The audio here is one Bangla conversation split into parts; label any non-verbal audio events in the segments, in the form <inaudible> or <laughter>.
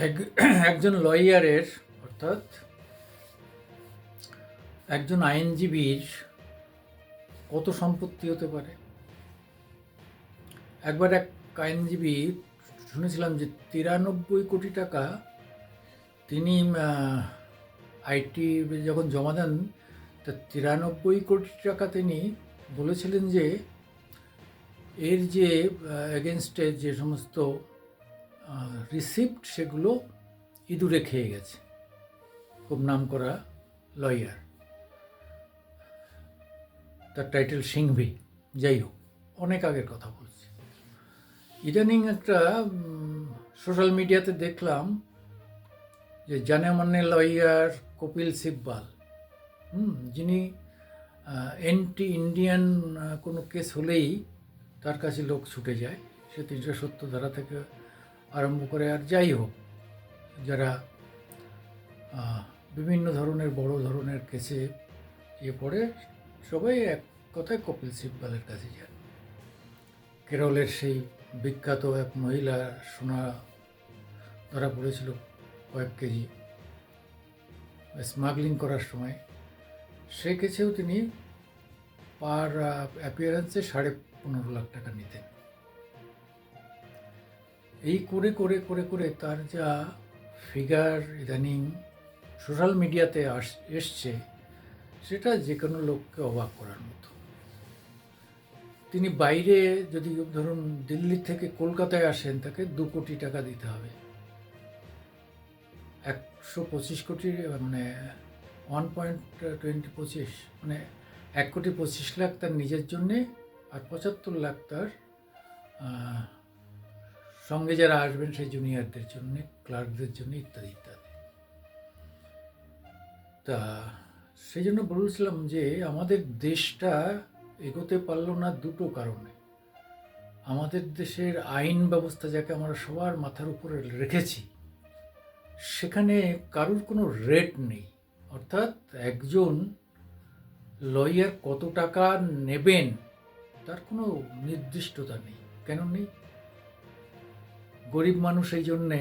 এক- <clears throat> একজন লয়ারের, অর্থাৎ একজন আইনজীবীর কত সম্পত্তি হতে পারে? একবার এক আইনজীবী, শুনেছিলাম যে তিরানব্বই কোটি টাকা তিনি আইটি যখন জমা দেন, তা তিরানব্বই কোটি টাকা তিনি বলেছিলেন যে এর যে এগেনস্টে যে সমস্ত রিসিপ্ট সেগুলো ইঁদুরে খেয়ে গেছে। খুব নাম করা লয়ার তার টাইটেল সিংভি। যাই হোক, অনেক আগের কথা বলছি। ইদানিং একটা সোশ্যাল মিডিয়াতে দেখলাম যে জানে মানে লয়ার কপিল সিব্বাল, হুম, যিনি এন্টি ইন্ডিয়ান কোনো কেস হলেই তার কাছে লোক ছুটে যায়। সে তিনশো সত্তর ধারা থেকে আরম্ভ করে আর যাই হোক, যারা বিভিন্ন ধরনের, বড় ধরনের কেসে ইয়ে পড়ে, সবাই এক কথায় কপিল সিব্বালের কাছে যায়। কেরলের সেই বিখ্যাত এক মহিলা, সোনা ধরা পড়েছিল কয়েক কেজি, স্মাগলিং করার সময়। সে কেছেও তিনি পার অ্যাপিয়ারেন্সে সাড়ে পনেরো লাখ টাকা নিতেন। এই করে করে করে করে তার যা ফিগার ইদানিং সোশ্যাল মিডিয়াতে আস, এসছে, সেটা যে কোনো লোককে অবাক করার মতো। তিনি বাইরে যদি ধরুন দিল্লি থেকে কলকাতায় আসেন, তাকে দু কোটি টাকা দিতে হবে। একশো পঁচিশ কোটি মানে ওয়ান পয়েন্ট টোয়েন্টি পঁচিশ মানে এক কোটি পঁচিশ লাখ তার নিজের জন্যে আর পঁচাত্তর লাখ তার সঙ্গে যারা আসবেন সেই জুনিয়রদের জন্য ক্লার্কদের জন্য ইত্যাদি ইত্যাদি। তা সেই জন্য বলছিলাম যে আমাদের দেশটা এগোতে পারল না দুটো কারণে। আমাদের দেশের আইন ব্যবস্থা যাকে আমরা সবার মাথার উপরে রেখেছি, সেখানে কারুর কোনো রেট নেই। অর্থাৎ একজন লয়ার কত টাকা নেবেন, তার কোনো নির্দিষ্টতা নেই। কেন নেই? গরিব মানুষ এই জন্যে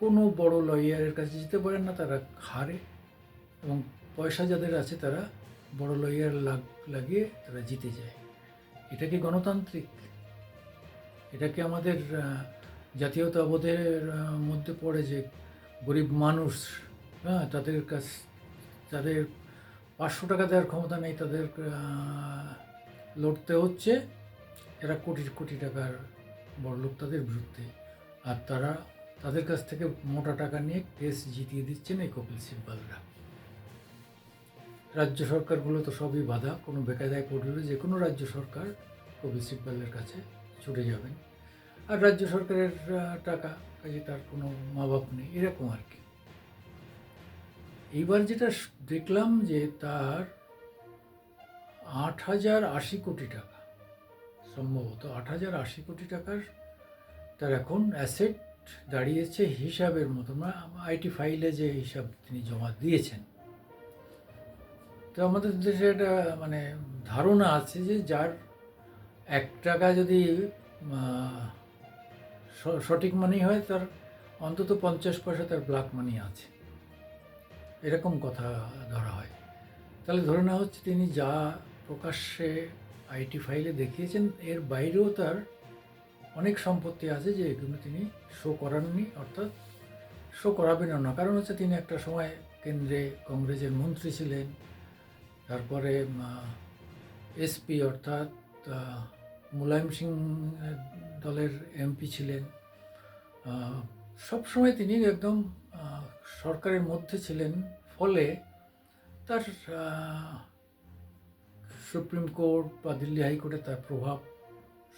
কোনো বড় লয়ারের কাছে যেতে পারেন না, তারা হারে। এবং পয়সা যাদের আছে, তারা বড় লয়ার লাগ, লাগিয়ে তারা জিতে যায়। এটা কি গণতান্ত্রিক? এটা কি আমাদের জাতীয়তাবোধের মধ্যে পড়ে যে গরিব মানুষ হ্যাঁ তাদের কাছ, তাদের পাঁচশো টাকা দেওয়ার ক্ষমতা নেই, তাদের লড়তে হচ্ছে। এরা কোটি কোটি টাকার বড়লোক তাদের বিরুদ্ধে। আর তারা তাদের কাছ থেকে মোটা টাকা নিয়ে কেস জিতিয়ে দিচ্ছেন এই কপিল সিব্বালরা। রাজ্য সরকারগুলো তো সবই বাধা, কোনো বেকায়দায় পড়লে যে কোনো রাজ্য সরকার কপিল সিব্বালের কাছে ছুটে যাবেন। আর রাজ্য সরকারের টাকা, কাজে তার কোনো মা বাপ নেই, এরকম আর কি। এইবার যেটা দেখলাম যে তার আট হাজার আশি কোটি টাকা, সম্ভবত আট হাজার আশি কোটি টাকার তার এখন অ্যাসেট দাঁড়িয়েছে হিসাবের মতো। আইটি ফাইলে যে হিসাব তিনি জমা দিয়েছেন। তো আমাদের দেশে একটা মানে ধারণা আছে যে যার এক টাকা যদি সঠিক মানি হয়, তার অন্তত পঞ্চাশ পয়সা তার ব্ল্যাক মানি আছে। এরকম কথা ধরা হয়। তাহলে ধরে নেওয়া হচ্ছে তিনি যা প্রকাশ্যে আইটি ফাইলে দেখিয়েছেন, এর বাইরেও তার অনেক সম্পত্তি আছে যে এগুলো তিনি শো করাননি, অর্থাৎ শো করাবেন না। কারণ হচ্ছে তিনি একটা সময় কেন্দ্রে কংগ্রেসের মন্ত্রী ছিলেন, তারপরে এসপি অর্থাৎ মুলায়ম সিং দলের এমপি ছিলেন। সবসময় তিনি একদম সরকারের মধ্যে ছিলেন। ফলে তার সুপ্রিম কোর্ট বা দিল্লি হাইকোর্টে তার প্রভাব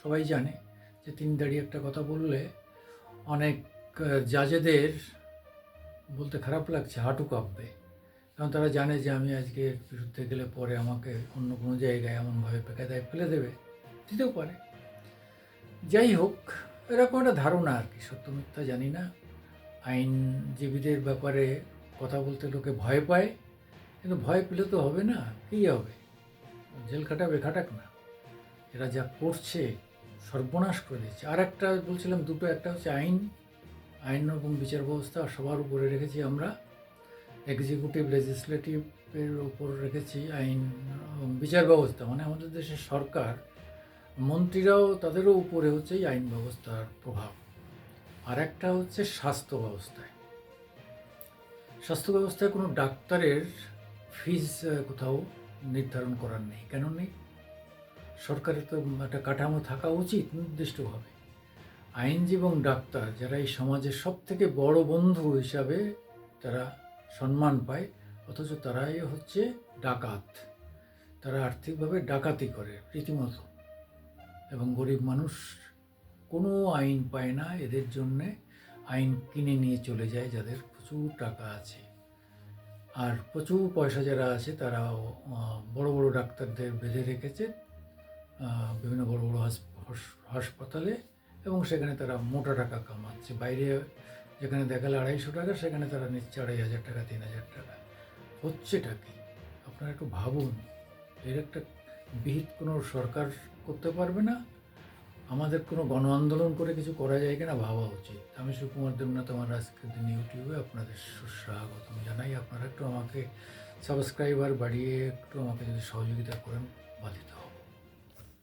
সবাই জানে। যে তিনি দাঁড়িয়ে একটা কথা বললে, অনেক জাজেদের বলতে খারাপ লাগছে, হাঁটু কাঁপবে। কারণ তারা জানে যে আমি আজকে বিরুদ্ধে গেলে পরে আমাকে অন্য কোনো জায়গায় এমনভাবে পেকাদায় ফেলে দেবে। দিতেও পারে। যাই হোক, এরকম একটা ধারণা আর কি, সত্য মিথ্যা জানি না। আইনজীবীদের ব্যাপারে কথা বলতে লোকে ভয় পায়, কিন্তু ভয় পেলে তো হবে না, কী হবে? জেল খাটাবে, খাটাক না। এরা যা করছে সর্বনাশ করে দিচ্ছে আর একটা বলছিলাম দুটো, একটা হচ্ছে আইন আইন এবং বিচার ব্যবস্থা সবার উপরে রেখেছি আমরা। এক্সিকিউটিভ লেজিসলেটিভের উপর রেখেছি আইন এবং বিচার ব্যবস্থা। মানে আমাদের দেশের সরকার, মন্ত্রীরাও তাদেরও উপরে হচ্ছে এই আইন ব্যবস্থার প্রভাব। আর একটা হচ্ছে স্বাস্থ্য ব্যবস্থায়। স্বাস্থ্য ব্যবস্থায় কোনো ডাক্তারের ফিজ কোথাও নির্ধারণ করার নেই। কেন নেই? সরকারের তো একটা কাঠামো থাকা উচিত নির্দিষ্টভাবে। আইনজীবী এবং ডাক্তার যারা এই সমাজের সব থেকে বড় বন্ধু হিসাবে তারা সম্মান পায় অথচ তারাই হচ্ছে ডাকাত। তারা আর্থিকভাবে ডাকাতি করে রীতিমতো। এবং গরিব মানুষ কোনো আইন পায় না এদের জন্যে আইন কিনে নিয়ে চলে যায় যাদের প্রচুর টাকা আছে। আর প্রচুর পয়সা যারা আছে আহ, বড় বড় ডাক্তারদের বেঁধে রেখেছে। বিভিন্ন বড় বড় হাস- হাস- হাসপাতালে এবং সেখানে তারা মোটা টাকা কামাচ্ছে। বাইরে যেখানে দেখালে আড়াইশো টাকা, সেখানে তারা নিচ্ছে আড়াই হাজার টাকা, তিন হাজার টাকা। হচ্ছেটা কি? আপনারা একটু ভাবুন। এর একটা বিহিত কোনো সরকার করতে পারবে না? আমাদের কোনো গণ আন্দোলন করে কিছু করা যায় কিনা ভাবা উচিত। আমি সুকুমার দেবনাথ, আমার আজকের দিন ইউটিউবে আপনাদের সুস্বাগতম জানাই। আপনারা একটু আমাকে সাবস্ক্রাইবার বাড়িয়ে একটু আমাকে যদি সহযোগিতা করেন, বাধিত